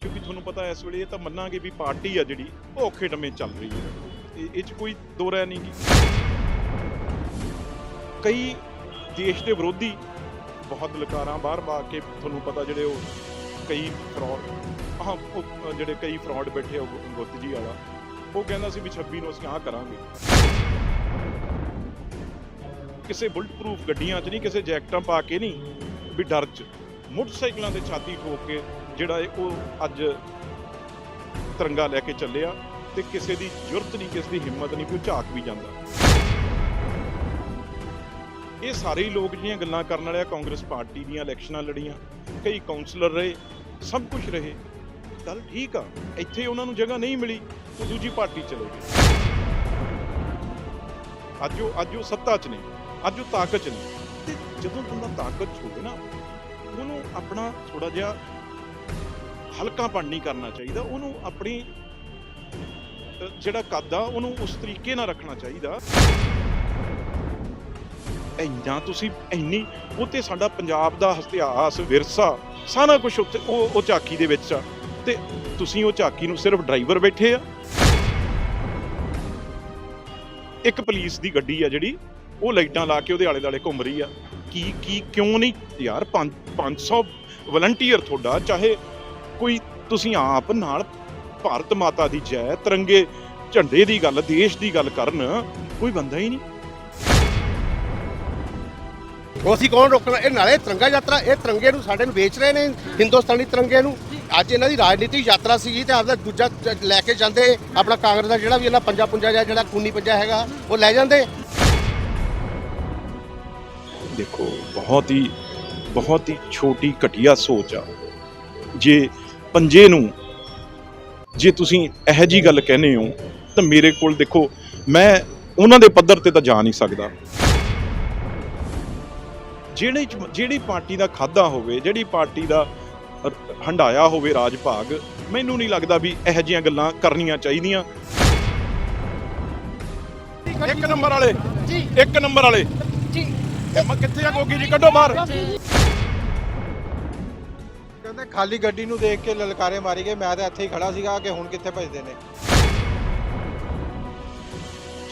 ਕਿਉਂਕਿ ਤੁਹਾਨੂੰ ਪਤਾ ਇਸ ਵੇਲੇ ਇਹ ਤਾਂ ਮੰਨਾਂਗੇ ਵੀ ਪਾਰਟੀ ਆ ਜਿਹੜੀ, ਉਹ ਔਖੇ ਟਮੇ ਚੱਲ ਰਹੀ ਹੈ। ਇਹ- ਇਹ 'ਚ ਕੋਈ ਦੋ ਰਾय ਨਹੀਂ ਗੀ। ਕਈ ਦੇਸ਼ ਦੇ ਵਿਰੋਧੀ ਬਹੁਤ ਲਕਾਰਾਂ ਬਾਹਰ ਪਾ ਕੇ ਤੁਹਾਨੂੰ ਪਤਾ ਜਿਹੜੇ ਉਹ ਕਈ ਫਰਾਡ ਆਹ ਉਹ ਜਿਹੜੇ ਕਈ ਫਰਾਡ ਬੈਠੇ ਆ, ਉਹ ਗੁੱਤ ਜੀ ਵਾਲਾ, ਉਹ ਕਹਿੰਦਾ ਸੀ ਵੀ 26 ਨੂੰ ਅਸੀਂ ਆਹ ਕਰਾਂਗੇ। ਕਿਸੇ ਬੁਲਟ ਪ੍ਰੂਫ ਗੱਡੀਆਂ 'ਚ ਨਹੀਂ, ਕਿਸੇ ਜੈਕਟਾਂ ਪਾ ਕੇ ਨਹੀਂ, ਵੀ ਡਰ 'ਚ। ਮੋਟਰਸਾਈਕਲਾਂ ਤੇ ਛਾਤੀ ਠੋਕ ਕੇ ਜਿਹੜਾ ਇਹ ਉਹ ਅੱਜ ਤਿਰੰਗਾ ਲੈ ਕੇ ਚੱਲਿਆ ਤੇ ਕਿਸੇ ਦੀ ਜੁਰਤ ਨਹੀਂ, ਕਿਸੇ ਦੀ ਹਿੰਮਤ ਨਹੀਂ, ਕੋਈ ਝਾਕ ਵੀ ਜਾਂਦਾ। ਇਹ ਸਾਰੇ ਹੀ ਲੋਕ ਜਿਹੜੀਆਂ ਗੱਲਾਂ ਕਰਨ ਵਾਲੇ ਆ, ਕਾਂਗਰਸ ਪਾਰਟੀ ਦੀਆਂ ਇਲੈਕਸ਼ਨਾਂ ਲੜੀਆਂ, ਕਈ ਕਾਉਂਸਲਰ ਰਹੇ, ਸਭ ਕੁਝ ਰਹੇ, ਗੱਲ ਠੀਕ ਆ, ਇੱਥੇ ਉਹਨਾਂ ਨੂੰ ਜਗ੍ਹਾ ਨਹੀਂ ਮਿਲੀ ਉਹ ਦੂਜੀ ਪਾਰਟੀ ਚਲੇ ਗਏ ਅੱਜ ਉਹ ਅੱਜ ਉਹ ਸੱਤਾ 'ਚ ਨੇ, ਅੱਜ ਉਹ ਤਾਕਤ 'ਚ ਨੇ। ਤੇ ਜਦੋਂ ਬੰਦਾ ਤਾਕਤ 'ਚ ਹੋਵੇ ਨਾ ਉਹਨੂੰ ਆਪਣਾ ਥੋੜਾ ਜਿਹਾ ਹਲਕਾਪਣ ਨਹੀਂ ਕਰਨਾ ਚਾਹੀਦਾ, ਉਹਨੂੰ ਆਪਣੀ ਜਿਹੜਾ ਕੱਦ ਆ, ਉਹਨੂੰ ਉਸ ਤਰੀਕੇ ਨਾਲ ਰੱਖਣਾ ਚਾਹੀਦਾ। ਇੰਨਾ ਤੁਸੀਂ ਇੰਨੀ, ਉਹ ਤੇ ਸਾਡਾ ਪੰਜਾਬ ਦਾ ਇਤਿਹਾਸ, ਵਿਰਸਾ, ਸਾਰਾ ਕੁਝ ਉੱਤੇ ਉਹ ਉਹ ਝਾਕੀ ਦੇ ਵਿੱਚ ਆ। ਤੇ ਤੁਸੀਂ ਉਹ ਝਾਕੀ ਨੂੰ ਸਿਰਫ ਡਰਾਈਵਰ ਬੈਠੇ ਆ। ਇੱਕ ਪੁਲਿਸ ਦੀ ਗੱਡੀ ਆ ਜਿਹੜੀ, ਉਹ ਲਾਈਟਾਂ ਲਾ ਕੇ ਉਹਦੇ ਆਲੇ ਦੁਆਲੇ ਘੁੰਮ ਰਹੀ ਆ। ਕੀ ਕੀ, ਕਿਉਂ ਨਹੀਂ? ਯਾਰ 500 ਵਲੰਟੀਅਰ ਤੁਹਾਡਾ, ਚਾਹੇ ਕੋਈ ਤੁਸੀਂ ਆਪ ਨਾਲ ਭਾਰਤ ਮਾਤਾ ਦੀ ਜੈ, ਤਿਰੰਗੇ, ਝੰਡੇ ਦੀ ਗੱਲ, ਦੇਸ਼ ਦੀ ਗੱਲ ਕਰਨ, ਕੋਈ ਬੰਦਾ ਹੀ ਨਹੀਂ। ਉਹ ਅਸੀਂ ਕੌਣ ਰੋਕਣਾ? ਇਹ ਨਾਲੇ ਤਿਰੰਗਾ ਯਾਤਰਾ, ਇਹ ਤਿਰੰਗੇ ਨੂੰ ਸਾਡੇ ਨੂੰ ਵੇਚ ਰਹੇ ਨੇ ਹਿੰਦੁਸਤਾਨੀ ਤਿਰੰਗੇ ਨੂੰ। ਅੱਜ ਇਹਨਾਂ ਦੀ ਰਾਜਨੀਤਿਕ ਯਾਤਰਾ ਸੀਗੀ ਤੇ ਆਪਦਾ ਦੂਜਾ ਲੈ ਕੇ ਜਾਂਦੇ, ਆਪਣਾ ਕਾਂਗਰਸ ਦਾ ਜਿਹੜਾ ਵੀ ਇਹਨਾਂ ਪੰਜਾ ਪੁੰਜਾ ਜਿਹਾ ਜਿਹੜਾ ਖੂਨੀ ਪੰਜਾ ਹੈਗਾ, ਉਹ ਲੈ ਜਾਂਦੇ। ਦੇਖੋ ਬਹੁਤ ਹੀ ਬਹੁਤ ਹੀ ਛੋਟੀ ਘਟੀਆ ਸੋਚ ਆ। ਜੇ ਪੰਜੇ ਨੂੰ ਜੇ ਤੁਸੀਂ ਇਹੋ ਜੀ ਗੱਲ ਕਹਿੰਦੇ ਹੋ ਤਾਂ ਮੇਰੇ ਕੋਲ ਦੇਖੋ ਮੈਂ ਉਹਨਾਂ ਦੇ ਪੱਧਰ ਤੇ ਤਾਂ ਜਾ ਨਹੀਂ ਸਕਦਾ। ਜਿਹੜੀ ਜਿਹੜੀ ਪਾਰਟੀ ਦਾ ਖਾਦਾ ਹੋਵੇ ਜਿਹੜੀ ਪਾਰਟੀ ਦਾ ਹੰਡਾਇਆ ਹੋਵੇ ਰਾਜ ਭਾਗ ਮੈਨੂੰ ਨਹੀਂ ਲੱਗਦਾ ਵੀ ਇਹੋ ਜਿਹੀਆਂ ਗੱਲਾਂ ਕਰਨੀਆਂ ਚਾਹੀਦੀਆਂ। ਇੱਕ ਨੰਬਰ ਵਾਲੇ ਜੀ। ਇੱਕ ਨੰਬਰ ਵਾਲੇ। ਜੀ। ਇਹ ਕਿੱਥੇ ਆ ਗੋਗੀ ਜੀ? ਕੱਢੋ ਬਾਹਰ। ਕਹਿੰਦੇ ਖਾਲੀ ਗੱਡੀ ਨੂੰ ਦੇਖ ਕੇ ਲਲਕਾਰੇ ਮਾਰੀ ਗਏ। ਮੈਂ ਤਾਂ ਇੱਥੇ ਹੀ ਖੜਾ ਸੀਗਾ ਕਿ ਹੁਣ ਕਿੱਥੇ ਭੱਜਦੇ ਨੇ।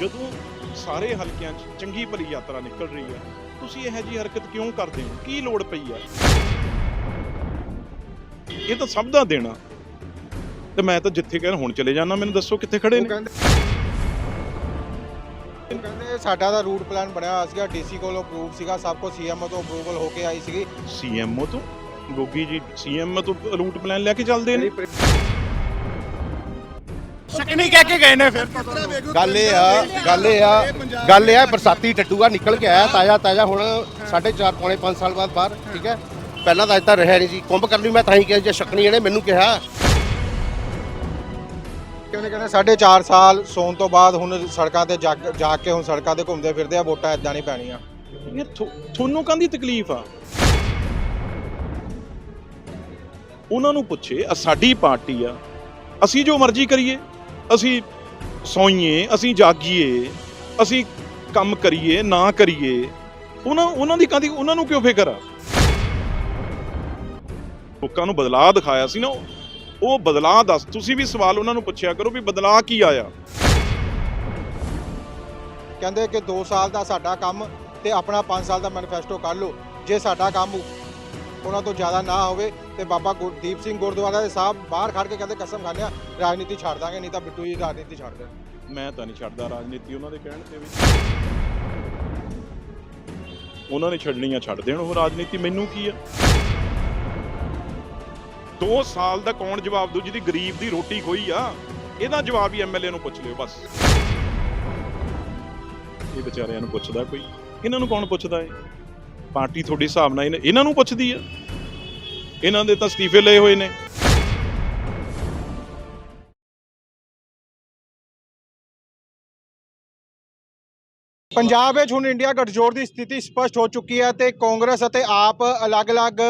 ਜਦੋਂ ਸਾਰੇ ਹਲਕਿਆਂ 'ਚ ਚੰਗੀ ਭਲੀ ਯਾਤਰਾ ਨਿਕਲ ਰਹੀ ਹੈ ਤੁਸੀਂ ਇਹੋ ਜਿਹੀ ਹਰਕਤ ਕਿਉਂ ਕਰਦੇ ਹੋ? ਕੀ ਲੋੜ ਪਈ ਆ ਇਹ ਤਾਂ ਸਭ ਦਾ ਦੇਣਾ। ਤੇ ਮੈਂ ਤਾਂ ਜਿੱਥੇ ਕਹਿੰਦਾ ਹੁਣ ਚਲੇ ਜਾਣਾ ਮੈਨੂੰ ਦੱਸੋ ਕਿੱਥੇ ਖੜੇ ਨੇ? ਕਹਿੰਦੇ ਸਾਡਾ ਤਾਂ ਰੂਟ ਪਲਾਨ ਬਣਿਆ ਹੋਇਆ ਸੀਗਾ ਡੀਸੀ ਕੋਲੋਂ ਅਪਰੂਵ ਸੀਗਾ ਸਭ ਕੁਝ ਸੀਐਮਓ ਤੋਂ ਅਪਰੂਵਲ ਹੋ ਕੇ ਆਈ ਸੀਗੀ। ਸੀਐਮਓ ਤੋਂ? ਗੋਗੀ ਜੀ ਸੀਐਮ ਤੋਂ ਰੂਟ ਪਲਾਨ ਲੈ ਕੇ ਚੱਲਦੇ ਨੇ? ਸ਼ਕਨੀ ਕਹਿ ਕੇ ਗਏ ਨੇ ਫਿਰ। ਗੱਲ ਇਹ ਆ ਗੱਲ ਇਹ ਆ ਗੱਲ ਇਹ ਆ ਬਰਸਾਤੀ ਟੱਟੂਆ ਨਿਕਲ ਕੇ ਆਇਆ ਤਾਜ਼ਾ ਤਾਜ਼ਾ ਹੁਣ 4.5 ਪੌਣੇ 5 ਸਾਲ ਬਾਅਦ ਬਾਹਰ ਠੀਕ ਹੈ? ਪਹਿਲਾਂ ਤਾਂ ਅੱਜ ਤਾਂ ਰਿਹਾ ਨਹੀਂ ਸੀ। ਕੁੰਭ ਕਰ ਲਈ ਮੈਂ ਤਾਂ ਹੀ ਕਿਹਾ ਜੇ ਸ਼ਕਨੀ ਇਹਨੇ ਮੈਨੂੰ ਕਿਹਾ ਕਿਉਂਕਿ ਕਹਿੰਦੇ? ਸਾਢੇ 4 ਸਾਲ ਸੌਣ ਤੋਂ ਬਾਅਦ ਹੁਣ ਸੜਕਾਂ ਤੇ ਜਾ ਜਾ ਕੇ ਹੁਣ ਸੜਕਾਂ ਤੇ ਘੁੰਮਦੇ ਫਿਰਦੇ ਆ, ਵੋਟਾਂ ਇਦਾਂ ਨਹੀਂ ਪੈਣੀਆਂ। ਯਾਰ ਥੋ- ਤੁਹਾਨੂੰ ਕਾਹਦੀ ਤਕਲੀਫ ਆ? ਉਹਨਾਂ ਨੂੰ ਪੁੱਛੇ, ਆ ਸਾਡੀ ਪਾਰਟੀ ਆ, ਅਸੀਂ ਜੋ ਮਰਜ਼ੀ ਕਰੀਏ, ਅਸੀਂ ਸੌਈਏ, ਅਸੀਂ ਜਾਗੀਏ, ਅਸੀਂ ਕੰਮ ਕਰੀਏ, ਨਾ ਕਰੀਏ, ਉਹਨਾਂ ਉਹਨਾਂ ਦੀ ਕਾਹਦੀ ਉਹਨਾਂ ਨੂੰ ਕਿਉਂ ਫਿਕਰ ਆ? ਲੋਕਾਂ ਨੂੰ ਬਦਲਾਅ ਦਿਖਾਇਆ ਸੀ ਨਾ ਉਹ- ਉਹ ਬਦਲਾਅ ਦੱਸ। ਤੁਸੀਂ ਵੀ ਸਵਾਲ ਉਹਨਾਂ ਨੂੰ ਪੁੱਛਿਆ ਕਰੋ ਵੀ ਬਦਲਾਅ ਕੀ ਆਇਆ। ਕਹਿੰਦੇ ਕਿ 2 ਸਾਲ ਦਾ ਸਾਡਾ ਕੰਮ ਤੇ ਆਪਣਾ 5 ਸਾਲ ਦਾ ਮੈਨੀਫੈਸਟੋ ਕਰ ਲਓ। ਜੇ ਸਾਡਾ ਕੰਮ ਉਹਨਾਂ ਤੋਂ ਜ਼ਿਆਦਾ ਨਾ ਹੋਵੇ ਤੇ ਬਾਬਾ ਗੁਰਦੀਪ ਸਿੰਘ ਗੁਰਦੁਆਰਾ ਦੇ ਸਾਹਿਬ ਬਾਹਰ ਖੜ ਕੇ ਕਹਿੰਦੇ ਕਸਮ ਖਾਂਦੇ ਆ ਰਾਜਨੀਤੀ ਛੱਡ ਦਾਂਗੇ ਨਹੀਂ ਤਾਂ ਬਿੱਟੂ ਜੀ ਰਾਜਨੀਤੀ ਛੱਡ ਦੇ ਮੈਂ ਤਾਂ ਨਹੀਂ ਛੱਡਦਾ ਰਾਜਨੀਤੀ ਉਹਨਾਂ ਦੇ ਕਹਿਣ ਤੇ ਵੀ। ਉਹਨਾਂ ਨੇ ਛੱਡਣੀ ਆ ਛੱਡ ਦੇਣ ਉਹ ਰਾਜਨੀਤੀ ਮੈਨੂੰ ਕੀ ਆ? 2 ਸਾਲ ਦਾ ਕੌਣ ਜਵਾਬ ਦੂ ਜਿਹਦੀ ਗਰੀਬ ਦੀ ਰੋਟੀ ਖੋਈ ਆ, ਇਹਦਾ ਜਵਾਬ ਹੀ ਐਮਐਲਏ ਨੂੰ ਪੁੱਛ ਲਿਓ, ਬਸ। ਇਹ ਵਿਚਾਰਿਆਂ ਨੂੰ ਪੁੱਛਦਾ ਕੋਈ? ਇਹਨਾਂ ਨੂੰ ਕੌਣ ਪੁੱਛਦਾ ਏ? ਪਾਰਟੀ ਤੁਹਾਡੇ ਹਿਸਾਬ ਨਾਲ ਇਹਨਾਂ ਨੂੰ ਪੁੱਛਦੀ ਆ। ਇਹਨਾਂ ਦੇ ਤਾਂ ਅਸਤੀਫੇ ਲਏ ਹੋਏ ਨੇ। ਪੰਜਾਬ ਵਿੱਚ ਹੁਣ ਇੰਡੀਆ ਗੱਠਜੋੜ ਦੀ ਸਥਿਤੀ ਸਪਸ਼ਟ ਹੋ ਚੁੱਕੀ ਹੈ ਤੇ ਕਾਂਗਰਸ ਅਤੇ ਆਪ ਅਲੱਗ-ਅਲੱਗ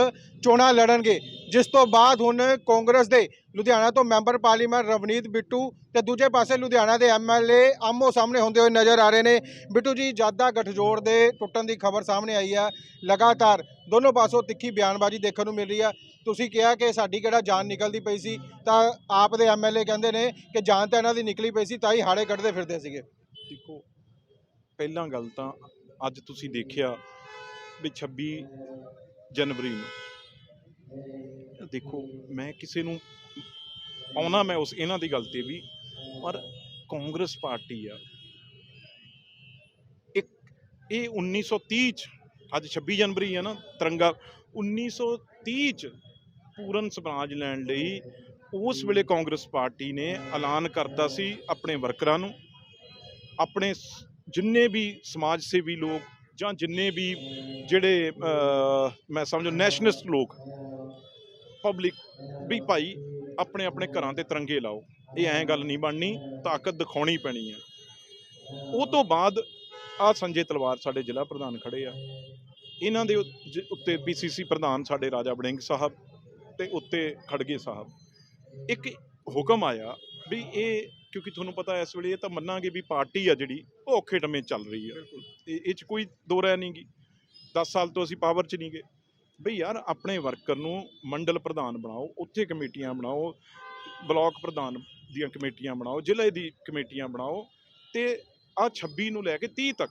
ਚੋਣਾਂ ਲੜਨਗੇ। ਜਿਸ ਤੋਂ ਬਾਅਦ ਹੁਣ ਕਾਂਗਰਸ ਦੇ ਲੁਧਿਆਣਾ ਤੋਂ ਮੈਂਬਰ ਪਾਰਲੀਮੈਂਟ ਰਵਨੀਤ ਬਿੱਟੂ ਤੇ ਦੂਜੇ ਪਾਸੇ ਲੁਧਿਆਣਾ ਦੇ ਐਮਐਲਏ ਆਮੋ ਸਾਹਮਣੇ ਹੁੰਦੇ ਹੋਏ ਨਜ਼ਰ ਆ ਰਹੇ ਨੇ। ਬਿੱਟੂ ਜੀ, ਜਾਦਾ ਗਠਜੋੜ ਦੇ ਟੁੱਟਣ ਦੀ ਖਬਰ ਸਾਹਮਣੇ ਆਈ ਹੈ ਲਗਾਤਾਰ ਦੋਨੋਂ ਪਾਸੋਂ ਤਿੱਖੀ ਬਿਆਨਬਾਜ਼ੀ ਦੇਖਣ ਨੂੰ ਮਿਲ ਰਹੀ ਆ। ਤੁਸੀਂ ਕਿਹਾ ਕਿ ਸਾਡੀ ਕਿਹੜਾ ਜਾਨ ਨਿਕਲਦੀ ਪਈ ਸੀ, ਤਾਂ ਆਪ ਦੇ ਐਮਐਲਏ ਕਹਿੰਦੇ ਨੇ ਕਿ ਜਾਨ ਤਾਂ ਇਹਨਾਂ ਦੀ ਨਿਕਲੀ ਪਈ ਸੀ, ਤਾਂ ਹੀ ਹਾੜੇ ਕੱਢਦੇ ਫਿਰਦੇ ਸੀਗੇ। ਦੇਖੋ, ਪਹਿਲਾਂ ਗੱਲ ਤਾਂ ਅੱਜ ਤੁਸੀਂ ਦੇਖਿਆ ਵੀ 26 ਜਨਵਰੀ ਨੂੰ ਦੇਖੋ, ਮੈਂ ਕਿਸੇ ਨੂੰ ਆਉਣਾ, ਮੈਂ ਉਸ, ਇਹਨਾਂ ਦੀ ਗੱਲ ਤੇ ਵੀ, ਪਰ ਕਾਂਗਰਸ ਪਾਰਟੀ ਆ, ਇੱਕ, ਇਹ 1930 ਚ, ਅੱਜ 26 ਜਨਵਰੀ ਹੈ ਨਾ, ਤਿਰੰਗਾ 1930 ਚ ਪੂਰਨ ਸਵਰਾਜ ਲੈਣ ਲਈ ਉਸ ਵੇਲੇ ਕਾਂਗਰਸ ਪਾਰਟੀ ਨੇ ਐਲਾਨ ਕਰਤਾ ਸੀ ਆਪਣੇ ਵਰਕਰਾਂ ਨੂੰ, ਆਪਣੇ ਜਿੰਨੇ ਵੀ ਸਮਾਜ ਸੇਵੀ ਲੋਕ ਜਾਂ ਜਿੰਨੇ ਵੀ ਜਿਹੜੇ ਮੈਂ ਸਮਝੋ ਨੈਸ਼ਨਲਿਸਟ ਲੋਕ ਪਬਲਿਕ ਵੀ ਭਾਈ ਆਪਣੇ ਆਪਣੇ ਘਰਾਂ ਤੇ ਤਿਰੰਗੇ ਲਾਓ। ਇਹ ਐਂ ਗੱਲ ਨਹੀਂ ਬਣਨੀ ਤਾਕਤ ਦਿਖਾਉਣੀ ਪੈਣੀ ਹੈ ਉਹ ਤੋਂ ਬਾਅਦ ਆ ਸੰਜੇ ਤਲਵਾਰ ਸਾਡੇ ਜ਼ਿਲ੍ਹਾ ਪ੍ਰਧਾਨ ਖੜੇ ਆ। ਇਹਨਾਂ ਦੇ ਉੱਤੇ ਪੀਸੀਸੀ ਪ੍ਰਧਾਨ ਸਾਡੇ ਰਾਜਾ ਵੜਿੰਗ ਸਾਹਿਬ ਤੇ ਉੱਤੇ ਖੜਗੇ ਸਾਹਿਬ। ਇੱਕ ਹੁਕਮ ਆਇਆ ਵੀ ਇਹ ਕਿਉਂਕਿ ਤੁਹਾਨੂੰ ਪਤਾ ਇਸ ਵੇਲੇ ਇਹ ਤਾਂ ਮੰਨਾਂਗੇ ਵੀ ਪਾਰਟੀ ਆ ਜਿਹੜੀ ਉਹ ਔਖੇ ਟਮੇ ਚੱਲ ਰਹੀ ਹੈ ਇਹ ਇਹ ਚ ਕੋਈ ਦੋ ਨਹੀਂ ਗੀ 10 ਸਾਲ ਤੋਂ ਅਸੀਂ ਪਾਵਰ 'ਚ ਨਹੀਂ ਗਏ ਬਈ ਯਾਰ ਆਪਣੇ ਵਰਕਰ ਨੂੰ ਮੰਡਲ ਪ੍ਰਧਾਨ ਬਣਾਓ, ਉੱਥੇ ਕਮੇਟੀਆਂ ਬਣਾਓ, ਬਲਾਕ ਪ੍ਰਧਾਨ ਦੀਆਂ ਕਮੇਟੀਆਂ ਬਣਾਓ, ਜ਼ਿਲ੍ਹੇ ਦੀ ਕਮੇਟੀਆਂ ਬਣਾਓ ਤੇ ਆ 26 ਨੂੰ ਲੈ ਕੇ 30 ਤੱਕ,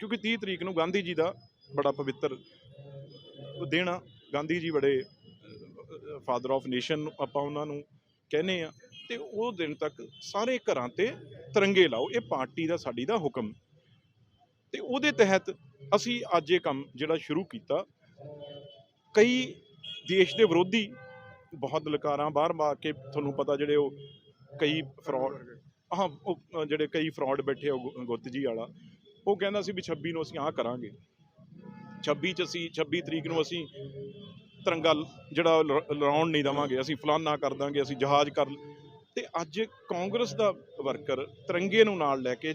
ਕਿਉਂਕਿ 30 ਤਰੀਕ ਨੂੰ ਗਾਂਧੀ ਜੀ ਦਾ ਬੜਾ ਪਵਿੱਤਰ ਦਿਨ ਆ। ਗਾਂਧੀ ਜੀ ਬੜੇ ਫਾਦਰ ਆਫ ਨੇਸ਼ਨ ਆਪਾਂ ਉਹਨਾਂ ਨੂੰ ਕਹਿੰਦੇ ਆ ਤੇ ਉਹ ਦਿਨ ਤੱਕ ਸਾਰੇ ਘਰਾਂ ਤੇ ਤਿਰੰਗੇ ਲਾਓ, ਇਹ ਪਾਰਟੀ ਦਾ ਸਾਡੀ ਦਾ ਹੁਕਮ। ਤੇ ਉਹਦੇ ਤਹਿਤ ਅਸੀਂ ਅੱਜ ਇਹ ਕੰਮ ਜਿਹੜਾ ਸ਼ੁਰੂ ਕੀਤਾ ਕਈ ਦੇਸ਼ ਦੇ ਵਿਰੋਧੀ ਬਹੁਤ ਲਕਾਰਾਂ ਬਾਹਰ ਮਾਰ ਕੇ ਤੁਹਾਨੂੰ ਪਤਾ ਜਿਹੜੇ ਉਹ ਕਈ ਫਰਾਡ ਹਾਂ ਉਹ ਜਿਹੜੇ ਕਈ ਫਰਾਡ ਬੈਠੇ ਉਹ ਗੁ- ਗੁੱਤ ਜੀ ਵਾਲਾ, ਉਹ ਕਹਿੰਦਾ ਸੀ ਵੀ 26 ਨੂੰ ਅਸੀਂ ਆਹ ਕਰਾਂਗੇ। 26 ਚ ਅਸੀਂ 26 ਤਰੀਕ ਨੂੰ ਅਸੀਂ ਤਿਰੰਗਾ ਜਿਹੜਾ ਲ- ਲਹਿਰਾਉਣ ਨਹੀਂ ਦੇਵਾਂਗੇ, ਅਸੀਂ ਫਲਾਨਾ ਕਰ ਦਾਂਗੇ, ਅਸੀਂ ਜਹਾਜ਼ ਕਰ ਲ- ਤੇ ਅੱਜ ਕਾਂਗਰਸ ਦਾ ਵਰਕਰ ਤਿਰੰਗੇ ਨੂੰ ਨਾਲ ਲੈ ਕੇ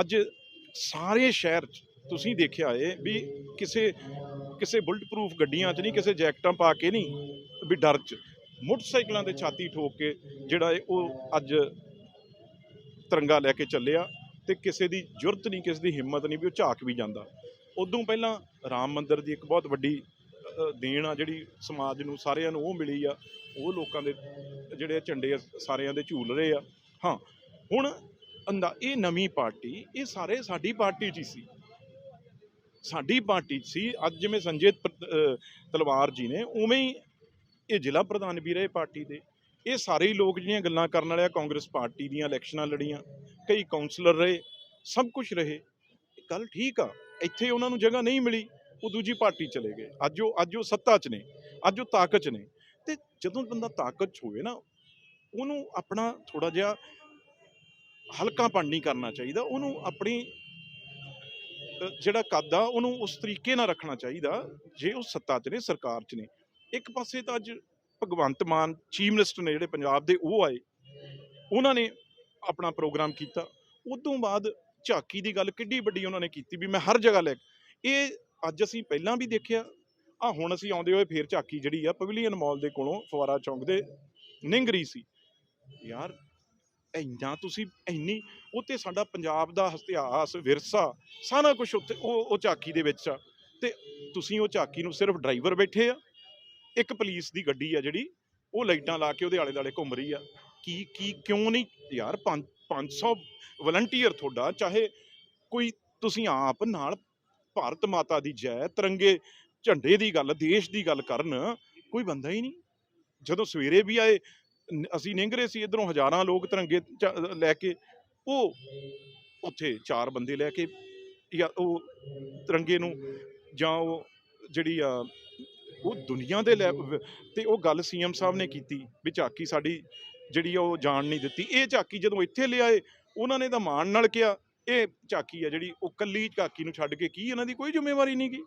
ਅੱਜ ਸਾਰੇ ਸ਼ਹਿਰ 'ਚ ਤੁਸੀਂ ਦੇਖਿਆ ਏ ਵੀ ਕਿਸੇ ਕਿਸੇ ਬੁਲਟ ਪ੍ਰੂਫ ਗੱਡੀਆਂ 'ਚ ਨਹੀਂ ਕਿਸੇ ਜੈਕਟਾਂ ਪਾ ਕੇ ਨਹੀਂ ਵੀ ਡਰ 'ਚ। ਮੋਟਰਸਾਈਕਲਾਂ ਤੇ ਛਾਤੀ ਠੋਕ ਕੇ ਜਿਹੜਾ ਏ ਉਹ ਅੱਜ ਤਿਰੰਗਾ ਲੈ ਕੇ ਚੱਲਿਆ ਤੇ ਕਿਸੇ ਦੀ ਜੁਰਤ ਨਹੀਂ ਕਿਸੇ ਦੀ ਹਿੰਮਤ ਨਹੀਂ ਵੀ ਉਹ ਝਾਕ ਵੀ ਜਾਂਦਾ। ਉਦੋਂ ਪਹਿਲਾਂ ਰਾਮ ਮੰਦਿਰ ਦੀ ਇੱਕ ਬਹੁਤ ਵੱਡੀ ਦੇਣ ਆ ਜਿਹੜੀ ਸਮਾਜ ਨੂੰ ਸਾਰਿਆਂ ਨੂੰ ਉਹ ਮਿਲੀ ਆ। ਉਹ ਲੋਕਾਂ ਦੇ ਜਿਹੜੇ ਝੰਡੇ ਆ, ਸਾਰਿਆਂ ਦੇ ਝੂਲ ਰਹੇ ਆ। ਹਾਂ ਹੁਣ ਅੰਦਾ ਇਹ ਨਵੀਂ ਪਾਰਟੀ ਇਹ ਸਾਰੇ ਸਾਡੀ ਪਾਰਟੀ 'ਚ ਹੀ ਸੀ। ਸਾਡੀ ਪਾਰਟੀ 'ਚ ਸੀ, ਅੱਜ ਜਿਵੇਂ ਸੰਜੇ ਤਲਵਾਰ ਜੀ ਨੇ, ਉਵੇਂ ਹੀ ਇਹ ਜ਼ਿਲ੍ਹਾ ਪ੍ਰਧਾਨ ਵੀ ਰਹੇ ਪਾਰਟੀ ਦੇ। ਇਹ ਸਾਰੇ ਹੀ ਲੋਕ ਜਿਹੜੀਆਂ ਗੱਲਾਂ ਕਰਨ ਵਾਲੇ ਆ, ਕਾਂਗਰਸ ਪਾਰਟੀ ਦੀਆਂ ਇਲੈਕਸ਼ਨਾਂ ਲੜੀਆਂ, ਕਈ ਕਾਉਂਸਲਰ ਰਹੇ, ਸਭ ਕੁਝ ਰਹੇ। ਗੱਲ ਠੀਕ ਆ, ਇੱਥੇ ਉਹਨਾਂ ਨੂੰ ਜਗ੍ਹਾ ਨਹੀਂ ਮਿਲੀ, ਉਹ ਦੂਜੀ ਪਾਰਟੀ ਚਲੇ ਗਏ। ਅੱਜ ਉਹ ਅੱਜ ਉਹ ਸੱਤਾ 'ਚ ਨੇ, ਅੱਜ ਉਹ ਤਾਕਤ 'ਚ ਨੇ। ਤੇ ਜਦੋਂ ਬੰਦਾ ਤਾਕਤ 'ਚ ਹੋਵੇ ਨਾ, ਉਹਨੂੰ ਆਪਣਾ ਥੋੜਾ ਜਿਹਾ ਹਲਕਾਪਣ ਨਹੀਂ ਕਰਨਾ ਚਾਹੀਦਾ, ਉਹਨੂੰ ਆਪਣੀ ਜਿਹੜਾ ਕੱਦ ਆ, ਉਹਨੂੰ ਉਸ ਤਰੀਕੇ ਨਾਲ ਰੱਖਣਾ ਚਾਹੀਦਾ, ਜੇ ਉਹ ਸੱਤਾ 'ਚ ਨੇ, ਸਰਕਾਰ 'ਚ ਨੇ। ਇੱਕ ਪਾਸੇ ਤਾਂ ਅੱਜ ਭਗਵੰਤ ਮਾਨ ਚੀਫ ਮਿਨਿਸਟਰ ਨੇ ਜਿਹੜੇ ਪੰਜਾਬ ਦੇ, ਉਹ ਆਏ। ਉਹਨਾਂ ਨੇ ਆਪਣਾ ਪ੍ਰੋਗਰਾਮ ਕੀਤਾ। ਉਦੋਂ ਬਾਅਦ ਝਾਕੀ ਦੀ ਗੱਲ ਕਿੱਡੀ ਵੱਡੀ ਉਹਨਾਂ ਨੇ ਕੀਤੀ ਵੀ ਮੈਂ ਹਰ ਜਗ੍ਹਾ ਲੈ ਇਹ ਅੱਜ ਅਸੀਂ ਪਹਿਲਾਂ ਵੀ ਦੇਖਿਆ। ਆ ਹੁਣ ਅਸੀਂ ਆਉਂਦੇ ਹੋਏ ਫੇਰ ਝਾਕੀ ਜਿਹੜੀ ਆ, ਪਵਿਲੀਅਨ ਮਾਲ ਦੇ ਕੋਲੋਂ ਫਵਾਰਾ ਚੌਂਕ ਦੇ ਨਿੰਗਰੀ ਸੀ। ਯਾਰ ਇੰਨਾ ਤੁਸੀਂ ਇੰਨੀ ਉੱਤੇ ਸਾਡਾ ਪੰਜਾਬ ਦਾ ਇਤਿਹਾਸ, ਵਿਰਸਾ, ਸਾਰਾ ਕੁਝ ਉੱਤੇ ਉਹ ਉਹ ਝਾਕੀ ਦੇ ਵਿੱਚ ਆ। ਤੇ ਤੁਸੀਂ ਉਹ ਝਾਕੀ ਨੂੰ ਸਿਰਫ ਡਰਾਈਵਰ ਬੈਠੇ ਆ, ਇੱਕ ਪੁਲਿਸ ਦੀ ਗੱਡੀ ਆ ਜਿਹੜੀ, ਉਹ ਲਾਈਟਾਂ ਲਾ ਕੇ ਉਹਦੇ ਆਲੇ ਦੁਆਲੇ ਘੁੰਮ ਰਹੀ ਆ। ਕੀ ਕੀ, ਕਿਉਂ ਨਹੀਂ? ਯਾਰ 5 500 ਵਲੰਟੀਅਰ ਤੁਹਾਡਾ, ਚਾਹੇ ਕੋਈ ਤੁਸੀਂ ਆਪ ਨਾਲ ਭਾਰਤ ਮਾਤਾ ਦੀ ਜੈ, ਤਿਰੰਗੇ, ਝੰਡੇ ਦੀ ਗੱਲ, ਦੇਸ਼ ਦੀ ਗੱਲ ਕਰਨ, ਕੋਈ ਬੰਦਾ ਹੀ ਨਹੀਂ। ਜਦੋਂ ਸਵੇਰੇ ਵੀ ਆਏ ਅਸੀਂ ਨਿੰਗਰੇ ਸੀ, ਇਧਰੋਂ ਹਜ਼ਾਰਾਂ ਲੋਕ ਤਿਰੰਗੇ ਚ- ਲੈ ਕੇ, ਉਹ ਉੱਥੇ ਚਾਰ ਬੰਦੇ ਲੈ ਕੇ, ਜਾਂ ਉਹ ਤਿਰੰਗੇ ਨੂੰ, ਜਾਂ ਉਹ ਜਿਹੜੀ ਆ, ਉਹ ਦੁਨੀਆ ਦੇ ਲੈ ਤੇ ਉਹ ਗੱਲ ਸੀਐਮ ਸਾਹਿਬ ਨੇ ਕੀਤੀ ਵੀ ਝਾਕੀ ਸਾਡੀ ਜਿਹੜੀ ਆ, ਉਹ ਜਾਣ ਨਹੀਂ ਦਿੱਤੀ। ਇਹ ਝਾਕੀ ਜਦੋਂ ਇੱਥੇ ਲਿਆਏ, ਉਹਨਾਂ ਨੇ ਤਾਂ ਮਾਣ ਨਾਲ ਕਿਹਾ, ਇਹ ਝਾਕੀ ਆ ਜਿਹੜੀ, ਉਹ ਕੱਲੀ ਝਾਕੀ ਨੂੰ ਛੱਡ ਕੇ ਕੀ ਇਹਨਾਂ ਦੀ ਕੋਈ ਜ਼ਿੰਮੇਵਾਰੀ ਨਹੀਂ ਗੀ?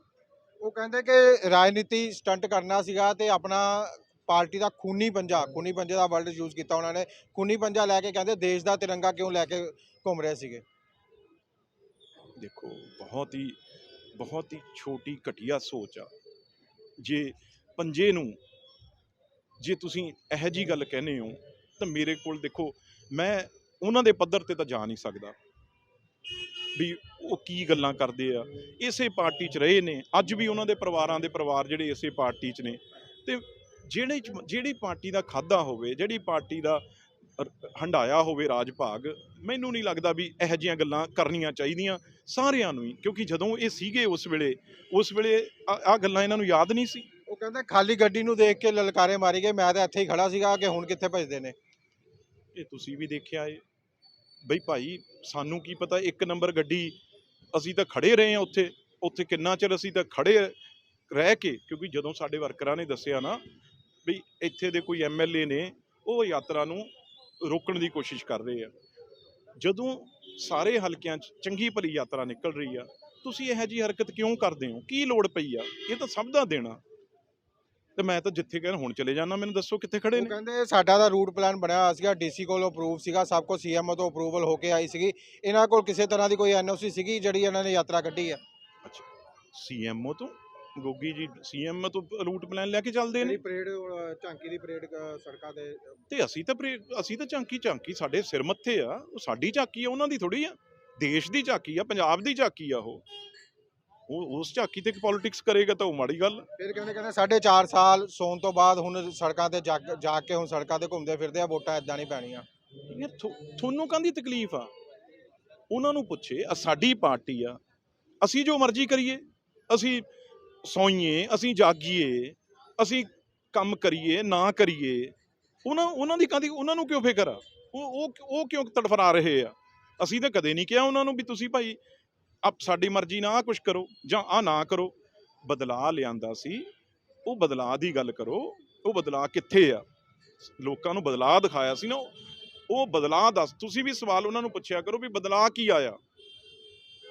ਉਹ ਕਹਿੰਦੇ ਕਿ ਰਾਜਨੀਤੀ ਸਟੰਟ ਕਰਨਾ ਸੀਗਾ ਤੇ ਆਪਣਾ ਪਾਰਟੀ ਦਾ ਖੂਨੀ ਪੰਜਾ ਖੂਨੀ ਪੰਜੇ ਦਾ ਵਰਡ ਯੂਜ਼ ਕੀਤਾ ਉਹਨਾਂ ਨੇ। ਖੂਨੀ ਪੰਜਾ ਲੈ ਕੇ ਕਹਿੰਦੇ ਦੇਸ਼ ਦਾ ਤਿਰੰਗਾ ਕਿਉਂ ਲੈ ਕੇ ਘੁੰਮ ਰਹੇ ਸੀਗੇ? ਦੇਖੋ ਬਹੁਤ ਹੀ ਬਹੁਤ ਹੀ ਛੋਟੀ ਘਟੀਆ ਸੋਚ ਆ। ਜੇ ਪੰਜੇ ਨੂੰ ਜੇ ਤੁਸੀਂ ਇਹੋ ਜੀ ਗੱਲ ਕਹਿੰਦੇ ਹੋ ਤਾਂ ਮੇਰੇ ਕੋਲ ਦੇਖੋ ਮੈਂ ਉਹਨਾਂ ਦੇ ਪੱਧਰ ਤੇ ਤਾਂ ਜਾ ਨਹੀਂ ਸਕਦਾ। ਵੀ ਉਹ ਕੀ ਗੱਲਾਂ ਕਰਦੇ ਆ। ਇਸੇ ਪਾਰਟੀ 'ਚ ਰਹੇ ਨੇ। ਅੱਜ ਵੀ ਉਹਨਾਂ ਦੇ ਪਰਿਵਾਰਾਂ ਦੇ ਪਰਿਵਾਰ ਜਿਹੜੇ ਇਸੇ ਪਾਰਟੀ 'ਚ ਨੇ। ਤੇ ਜਿਹੜੇ ਜਿਹੜੀ ਪਾਰਟੀ ਦਾ ਖਾਦਾ ਹੋਵੇ ਜਿਹੜੀ ਪਾਰਟੀ ਦਾ ਹੰਡਾਇਆ ਹੋਵੇ ਰਾਜ ਭਾਗ ਮੈਨੂੰ ਨਹੀਂ ਲੱਗਦਾ ਵੀ ਇਹੋ ਜਿਹੀਆਂ ਗੱਲਾਂ ਕਰਨੀਆਂ ਚਾਹੀਦੀਆਂ ਸਾਰਿਆਂ ਨੂੰ ਹੀ ਕਿਉਂਕਿ ਜਦੋਂ ਇਹ ਸੀਗੇ ਉਸ ਵੇਲੇ ਉਸ ਵੇਲੇ ਆ ਗੱਲਾਂ ਇਹਨਾਂ ਨੂੰ ਯਾਦ ਨਹੀਂ ਸੀ। ਉਹ ਕਹਿੰਦੇ ਖਾਲੀ ਗੱਡੀ ਨੂੰ ਦੇਖ ਕੇ ਲਲਕਾਰੇ ਮਾਰੀ ਗਏ ਮੈਂ ਤਾਂ ਇੱਥੇ ਹੀ ਖੜਾ ਸੀਗਾ ਕਿ ਹੁਣ ਕਿੱਥੇ ਭਜਦੇ ਨੇ। ਇਹ ਤੁਸੀਂ ਵੀ ਦੇਖਿਆ ਏ। ਬਈ ਭਾਈ ਸਾਨੂੰ ਕੀ ਪਤਾ ਇੱਕ ਨੰਬਰ ਗੱਡੀ ਅਸੀਂ ਤਾਂ ਖੜੇ ਰਹੇ ਆ ਉੱਥੇ ਉੱਥੇ ਕਿੰਨਾ ਚਿਰ ਅਸੀਂ ਤਾਂ ਖੜੇ ਰਹਿ ਕੇ ਕਿਉਂਕਿ ਜਦੋਂ ਸਾਡੇ ਵਰਕਰਾਂ ਨੇ ਦੱਸਿਆ ਨਾ ਵੀ ਇੱਥੇ ਦੇ ਕੋਈ ਐਮਐਲਏ ਨੇ ਉਹ ਯਾਤਰਾ ਨੂੰ ਰੋਕਣ ਦੀ ਕੋਸ਼ਿਸ਼ ਕਰ ਰਹੇ ਆ। ਜਦੋਂ ਸਾਰੇ ਹਲਕਿਆਂ 'ਚ ਚੰਗੀ ਭਲੀ ਯਾਤਰਾ ਨਿਕਲ ਰਹੀ ਆ ਤੁਸੀਂ ਇਹੋ ਜਿਹੀ ਹਰਕਤ ਕਿਉਂ ਕਰਦੇ ਹੋ? ਕੀ ਲੋੜ ਪਈ ਆ? ਇਹ ਤਾਂ ਸਭ ਦਾ ਦੇਣਾ। ਤੇ ਮੈਂ ਤਾਂ ਜਿੱਥੇ ਕਹਿੰਦਾ ਹੁਣ ਚਲੇ ਜਾਣਾ ਮੈਨੂੰ ਦੱਸੋ ਕਿੱਥੇ ਖੜੇ ਨੇ? ਕਹਿੰਦੇ ਸਾਡਾ ਤਾਂ ਰੂਟ ਪਲਾਨ ਬਣਿਆ ਹੋਇਆ ਸੀਗਾ ਡੀਸੀ ਕੋਲ ਅਪਰੂਵ ਸੀਗਾ ਸਭ ਕੁਝ ਸੀਐਮਓ ਤੋਂ ਅਪਰੂਵਲ ਹੋ ਕੇ ਆਈ ਸੀਗੀ। ਇਹਨਾਂ ਕੋਲ ਕਿਸੇ ਤਰ੍ਹਾਂ ਦੀ ਕੋਈ ਐਨਓਸੀ ਸੀਗੀ ਜਿਹੜੀ ਇਹਨਾਂ ਨੇ ਯਾਤਰਾ ਕੱਢੀ ਹੈ ਸੀਐਮਓ ਤੋਂ? ਗੋਗੀ ਜੀ ਸੀਐਮ ਤੋਂ ਰੂਟ ਪਲਾਨ ਲੈ ਕੇ ਚੱਲਦੇ ਨੇ। ਪਰੇਡ ਝਾਂਕੀ ਦੀ ਪਰੇਡ ਸੜਕਾਂ ਤੇ ਤੇ ਅਸੀਂ ਤਾਂ ਪਰੇ- ਅਸੀਂ ਤਾਂ ਝਾਂਕੀ ਝਾਂਕੀ ਸਾਡੇ ਸਿਰ ਮੱਥੇ ਆ ਉਹ ਸਾਡੀ ਝਾਕੀ ਆ ਉਹਨਾਂ ਦੀ ਥੋੜੀ ਆ ਦੇਸ਼ ਦੀ ਝਾਕੀ ਆ ਪੰਜਾਬ ਦੀ ਝਾਕੀ ਆ ਉਹ। ਉਹ ਉਸ ਝਾਕੀ ਤੇ ਪੋਲਿਟਿਕਸ ਕਰੇਗਾ ਤਾਂ ਉਹ ਮਾੜੀ ਗੱਲ। ਆ। ਫਿਰ ਕਹਿੰਦੇ ਕਹਿੰਦੇ ਸਾਢੇ ਚਾਰ ਸਾਲ ਸੌਣ ਤੋਂ ਬਾਅਦ ਹੁਣ ਸੜਕਾਂ ਤੇ ਜਾ ਜਾ ਕੇ ਹੁਣ ਸੜਕਾਂ ਤੇ ਘੁੰਮਦੇ ਫਿਰਦੇ ਆ ਵੋਟਾਂ ਇਦਾਂ ਨਹੀਂ ਪੈਣੀਆਂ। ਯਾਰ ਥੋ- ਤੁਹਾਨੂੰ ਕਾਹਦੀ ਤਕਲੀਫ ਆ? ਉਹਨਾਂ ਨੂੰ ਪੁੱਛੇ ਆ ਸਾਡੀ ਪਾਰਟੀ ਆ ਅਸੀਂ ਜੋ ਮਰਜ਼ੀ ਕਰੀਏ ਅਸੀਂ ਸੌਈਏ, ਅਸੀਂ ਜਾਗੀਏ, ਅਸੀਂ ਕੰਮ ਕਰੀਏ, ਨਾ ਕਰੀਏ, ਉਹਨਾਂ ਉਹਨਾਂ ਦੀ ਕਾਹਦੀ, ਉਹਨਾਂ ਨੂੰ ਕਿਉਂ ਫਿਕਰ ਆ? ਉਹ ਉਹ ਉਹ ਕਿਉਂ ਤੜਫੜਾ ਰਹੇ ਆ? ਅਸੀਂ ਤਾਂ ਕਦੇ ਨਹੀਂ ਕਿਹਾ ਉਹਨਾਂ ਨੂੰ ਵੀ ਤੁਸੀਂ ਭਾਈ ਆਪ ਸਾਡੀ ਮਰਜ਼ੀ ਨਾਲ ਆਹ ਕੁਛ ਕਰੋ ਜਾਂ ਆ ਨਾ ਕਰੋ। ਬਦਲਾਅ ਲਿਆਂਦਾ ਸੀ। ਉਹ ਬਦਲਾਅ ਦੀ ਗੱਲ ਕਰੋ, ਉਹ ਬਦਲਾਅ ਕਿੱਥੇ ਆ? ਲੋਕਾਂ ਨੂੰ ਬਦਲਾਅ ਦਿਖਾਇਆ ਸੀ ਨਾ ਉਹ। ਬਦਲਾਅ ਦੱਸ, ਤੁਸੀਂ ਵੀ ਸਵਾਲ ਉਹਨਾਂ ਨੂੰ ਪੁੱਛਿਆ ਕਰੋ ਵੀ ਬਦਲਾਅ ਕੀ ਆਇਆ?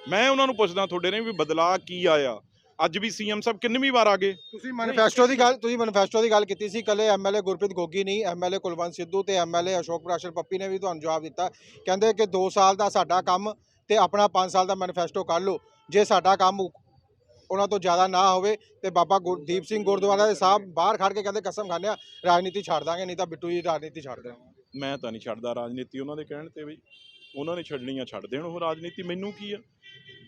ਮੈਂ ਉਹਨਾਂ ਨੂੰ ਪੁੱਛਦਾ ਤੁਹਾਡੇ ਨੇ ਵੀ ਬਦਲਾਅ ਕੀ ਆਇਆ? ਅੱਜ ਵੀ ਸੀਐਮ ਸਾਹਿਬ ਕਿੰਨਵੀਂ ਵਾਰ ਆ ਗਏ? ਤੁਸੀਂ ਮੈਨੀਫੈਸਟੋ ਦੀ ਗੱਲ ਤੁਸੀਂ ਮੈਨੀਫੈਸਟੋ ਦੀ ਗੱਲ ਕੀਤੀ ਸੀ ਕੱਲੇ ਐਮਐਲਏ ਗੁਰਪ੍ਰੀਤ ਗੋਗੀ ਨਹੀਂ ਐਮਐਲਏ ਕੁਲਵੰਤ ਸਿੱਧੂ ਤੇ ਐਮਐਲਏ ਅਸ਼ੋਕ ਪ੍ਰਾਸ਼ਰ ਪੱਪੀ ਨੇ ਵੀ ਤੁਹਾਨੂੰ ਜਵਾਬ ਦਿੱਤਾ। ਕਹਿੰਦੇ ਕਿ 2 ਸਾਲ ਦਾ ਸਾਡਾ ਕੰਮ ਤੇ ਆਪਣਾ 5 ਸਾਲ ਦਾ ਮੈਨੀਫੈਸਟੋ ਕੱਢ ਲਓ। ਜੇ ਸਾਡਾ ਕੰਮ ਉਹਨਾਂ ਤੋਂ ਜ਼ਿਆਦਾ ਨਾ ਹੋਵੇ ਤੇ ਬਾਬਾ ਗੁਰਦੀਪ ਸਿੰਘ ਗੁਰਦੁਆਰਾ ਦੇ ਸਾਹਿਬ ਬਾਹਰ ਖੜ ਕੇ ਕਹਿੰਦੇ ਕਸਮ ਖਾਂਦੇ ਆ ਰਾਜਨੀਤੀ ਛੱਡ ਦਾਂਗੇ ਨਹੀਂ ਤਾਂ ਬਿੱਟੂ ਜੀ ਰਾਜਨੀਤੀ ਛੱਡ ਦੇਣਗੇ ਮੈਂ ਤਾਂ ਨਹੀਂ ਛੱਡਦਾ ਰਾਜਨੀਤੀ ਉਹਨਾਂ ਦੇ ਕਹਿਣ ਤੇ ਵੀ। ਉਹਨਾਂ ਨੇ ਛੱਡਣੀਆਂ ਛੱਡ ਦੇਣ ਉਹ ਰਾਜਨੀਤੀ। ਮੈਨੂੰ ਕੀ ਆ?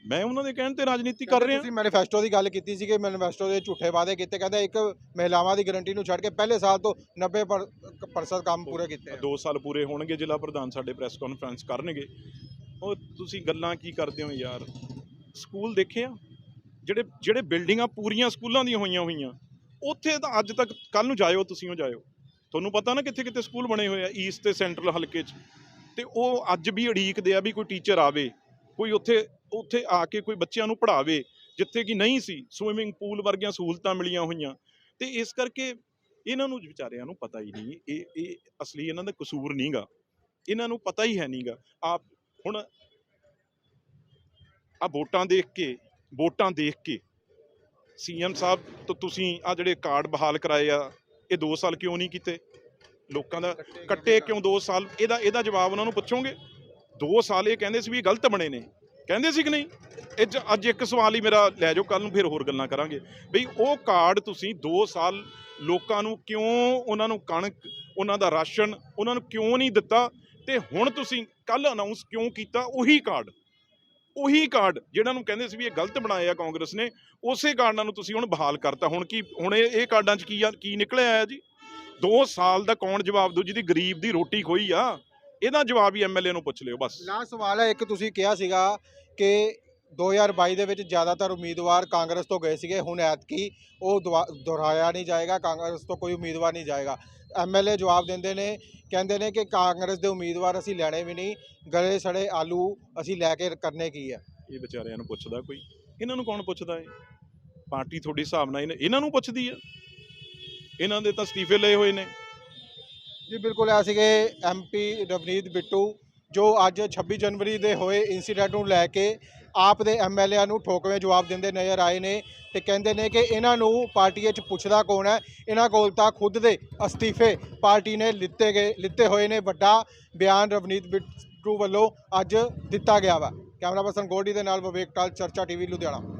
ਮੈਂ ਉਹਨਾਂ ਦੇ ਕਹਿਣ ਤੇ ਰਾਜਨੀਤੀ ਕਰ ਰਿਹਾ। ਤੁਸੀਂ ਮੈਨੀਫੈਸਟੋ ਦੀ ਗੱਲ ਕੀਤੀ ਸੀ ਕਿ ਮੈਨੀਫੈਸਟੋ ਦੇ ਝੂਠੇ ਵਾਅਦੇ ਕੀਤੇ। ਕਹਿੰਦੇ ਇੱਕ ਮਹਿਲਾਵਾਂ ਦੀ ਗਾਰੰਟੀ ਨੂੰ ਛੱਡ ਕੇ ਪਹਿਲੇ ਸਾਲ ਤੋਂ 90% ਕੰਮ ਪੂਰੇ ਕੀਤੇ ਆ। ਦੋ ਸਾਲ ਪੂਰੇ ਹੋਣਗੇ ਜ਼ਿਲ੍ਹਾ ਪ੍ਰਧਾਨ ਸਾਡੇ ਪ੍ਰੈਸ ਕਾਨਫਰੰਸ ਕਰਨਗੇ। ਉਹ ਤੁਸੀਂ ਗੱਲਾਂ ਕੀ ਕਰਦੇ ਹੋ ਯਾਰ? ਸਕੂਲ ਦੇਖਿਆ? ਜਿਹੜੇ ਜਿਹੜੇ ਬਿਲਡਿੰਗਾਂ ਪੂਰੀਆਂ ਸਕੂਲਾਂ ਦੀਆਂ ਹੋਈਆਂ ਹੋਈਆਂ ਉੱਥੇ ਤਾਂ ਅੱਜ ਤੱਕ ਕੱਲ ਨੂੰ ਜਾਇਓ ਤੁਸੀਂ ਉਹ ਜਾਇਓ। ਤੁਹਾਨੂੰ ਪਤਾ ਨਾ ਕਿੱਥੇ ਕਿੱਥੇ ਸਕੂਲ ਬਣੇ ਹੋਏ ਆ ਈਸਟ ਤੇ ਸੈਂਟਰਲ ਹਲਕੇ 'ਚ। ਤੇ ਉਹ ਅੱਜ ਵੀ ਉਡੀਕਦੇ ਆ ਵੀ ਕੋਈ ਟੀਚਰ ਆਵੇ ਕੋਈ ਉੱਥੇ ਉੱਥੇ ਆ ਕੇ ਕੋਈ ਬੱਚਿਆਂ ਨੂੰ ਪੜ੍ਹਾਵੇ ਜਿੱਥੇ ਕਿ ਨਹੀਂ ਸੀ ਸਵਿਮਿੰਗ ਪੂਲ ਵਰਗੀਆਂ ਸਹੂਲਤਾਂ ਮਿਲੀਆਂ ਹੋਈਆਂ। ਤੇ ਇਸ ਕਰਕੇ ਇਹਨਾਂ ਨੂੰ ਵਿਚਾਰਿਆਂ ਨੂੰ ਪਤਾ ਹੀ ਨਹੀਂ ਇਹ ਇਹ ਅਸਲੀ ਇਹਨਾਂ ਦਾ ਕਸੂਰ ਨਹੀਂਗਾ। ਇਹਨਾਂ ਨੂੰ ਪਤਾ ਹੀ ਹੈ ਨਹੀਂਗਾ। ਆਪ ਹੁਣ ਆ ਵੋਟਾਂ ਦੇਖ ਕੇ ਵੋਟਾਂ ਦੇਖ ਕੇ ਸੀਐਮ ਸਾਹਿਬ ਤੋਂ ਤੁਸੀਂ ਆ ਜਿਹੜੇ ਕਾਰਡ ਬਹਾਲ ਕਰਾਏ ਆ ਇਹ 2 ਸਾਲ ਕਿਉਂ ਨਹੀਂ ਕੀਤੇ? ਲੋਕਾਂ ਦਾ ਕੱਟੇ ਕਿਉਂ 2 ਸਾਲ? ਇਹਦਾ ਇਹਦਾ ਜਵਾਬ ਉਹਨਾਂ ਨੂੰ ਪੁੱਛੋਗੇ? 2 ਸਾਲ ਇਹ ਕਹਿੰਦੇ ਸੀ ਵੀ ਇਹ ਗਲਤ ਬਣੇ ਨੇ। ਕਹਿੰਦੇ ਸੀ ਕਿ ਨਹੀਂ? ਇਹ 'ਚ ਅੱਜ ਇੱਕ ਸਵਾਲ ਹੀ ਮੇਰਾ ਲੈ ਜਾਓ ਕੱਲ ਨੂੰ ਫਿਰ ਹੋਰ ਗੱਲਾਂ ਕਰਾਂਗੇ। ਬਈ ਉਹ ਕਾਰਡ ਤੁਸੀਂ 2 ਸਾਲ ਲੋਕਾਂ ਨੂੰ ਕਿਉਂ ਉਹਨਾਂ ਨੂੰ ਕਣਕ, ਉਹਨਾਂ ਦਾ ਰਾਸ਼ਨ, ਉਹਨਾਂ ਨੂੰ ਕਿਉਂ ਨਹੀਂ ਦਿੱਤਾ? ਤੇ ਹੁਣ ਤੁਸੀਂ ਕੱਲ ਅਨਾਉਂਸ ਕਿਉਂ ਕੀਤਾ? ਉਹੀ ਕਾਰਡ। ਉਹੀ ਕਾਰਡ ਜਿਹਨਾਂ ਨੂੰ ਕਹਿੰਦੇ ਸੀ ਵੀ ਇਹ ਗਲਤ ਬਣਾਏ ਆ ਕਾਂਗਰਸ ਨੇ, ਉਸੇ ਕਾਰਡਾਂ ਨੂੰ ਤੁਸੀਂ ਹੁਣ ਬਹਾਲ ਕਰਤਾ। ਹੁਣ ਕੀ, ਹੁਣ ਇਹ ਇਹ ਕਾਰਡਾਂ 'ਚ ਕੀ ਆ, ਕੀ ਨਿਕਲਿਆ ਆਇਆ ਜੀ? 2 ਸਾਲ ਦਾ ਕੌਣ ਜਵਾਬ ਦੂ ਜਿਹਦੀ ਗਰੀਬ ਦੀ ਰੋਟੀ ਖੋਈ ਆ? ਇਹਦਾ ਜਵਾਬ ਹੀ ਐਮਐਲਏ ਨੂੰ ਪੁੱਛ ਲਿਓ ਬਸ। ਲਾਸਟ ਸਵਾਲ ਹੈ ਇੱਕ ਤੁਸੀਂ ਕਿਹਾ ਸੀਗਾ ਕਿ 2022 ਦੇ ਵਿੱਚ ਜ਼ਿਆਦਾਤਰ ਉਮੀਦਵਾਰ ਕਾਂਗਰਸ ਤੋਂ ਗਏ ਸੀਗੇ ਹੁਣ ਐਤਕੀ ਉਹ ਦੁਹਰਾਇਆ ਨਹੀਂ ਜਾਏਗਾ ਕਾਂਗਰਸ ਤੋਂ ਕੋਈ ਉਮੀਦਵਾਰ ਨਹੀਂ ਜਾਏਗਾ। ਐਮਐਲਏ ਜਵਾਬ ਦਿੰਦੇ ਨੇ ਕਹਿੰਦੇ ਨੇ ਕਿ ਕਾਂਗਰਸ ਦੇ ਉਮੀਦਵਾਰ ਅਸੀਂ ਲੈਣੇ ਵੀ ਨਹੀਂ ਗਲੇ ਸੜੇ ਆਲੂ ਅਸੀਂ ਲੈ ਕੇ ਕਰਨੇ ਕੀ ਹੈ? ਇਹ ਵਿਚਾਰਿਆਂ ਨੂੰ ਪੁੱਛਦਾ ਕੋਈ। ਇਹਨਾਂ ਨੂੰ ਕੌਣ ਪੁੱਛਦਾ ਏ? ਪਾਰਟੀ ਤੁਹਾਡੇ ਹਿਸਾਬ ਨਾਲ ਇਹਨਾਂ- ਇਹਨਾਂ ਨੂੰ ਪੁੱਛਦੀ ਆ। ਇਹਨਾਂ ਦੇ ਤਾਂ ਅਸਤੀਫੇ ਲਏ ਹੋਏ ਨੇ। ਜੀ, ਬਿਲਕੁਲ ਆ ਸੀਗੇ ਐਮਪੀ ਰਵਨੀਤ ਬਿੱਟੂ, ਜੋ ਅੱਜ 26 ਜਨਵਰੀ ਦੇ ਹੋਏ ਇਨਸੀਡੈਂਟ ਨੂੰ ਲੈ ਕੇ ਆਪ ਦੇ ਐਮਐਲਏਆਂ ਨੂੰ ਠੋਕਵੇਂ ਜਵਾਬ ਦਿੰਦੇ ਨਜ਼ਰ ਆਏ ਨੇ ਤੇ ਕਹਿੰਦੇ ਨੇ ਕਿ ਇਹਨਾਂ ਨੂੰ ਪਾਰਟੀ ਵਿੱਚ ਪੁੱਛਦਾ ਕੌਣ ਹੈ? ਇਹਨਾਂ ਕੋਲ ਤਾਂ ਖੁਦ ਦੇ ਅਸਤੀਫੇ ਪਾਰਟੀ ਨੇ ਲਿੱਤੇ ਗਏ, ਲਿੱਤੇ ਹੋਏ ਨੇ। ਵੱਡਾ ਬਿਆਨ ਰਵਨੀਤ ਬਿੱਟੂ ਵੱਲੋਂ ਅੱਜ ਦਿੱਤਾ ਗਿਆ ਵਾ। ਕੈਮਰਾ ਪਰਸਨ ਗੋਡੀ ਦੇ ਨਾਲ ਵਿਵੇਕ ਟਾਲ, ਚਰਚਾ ਟੀਵੀ, ਲੁਧਿਆਣਾ।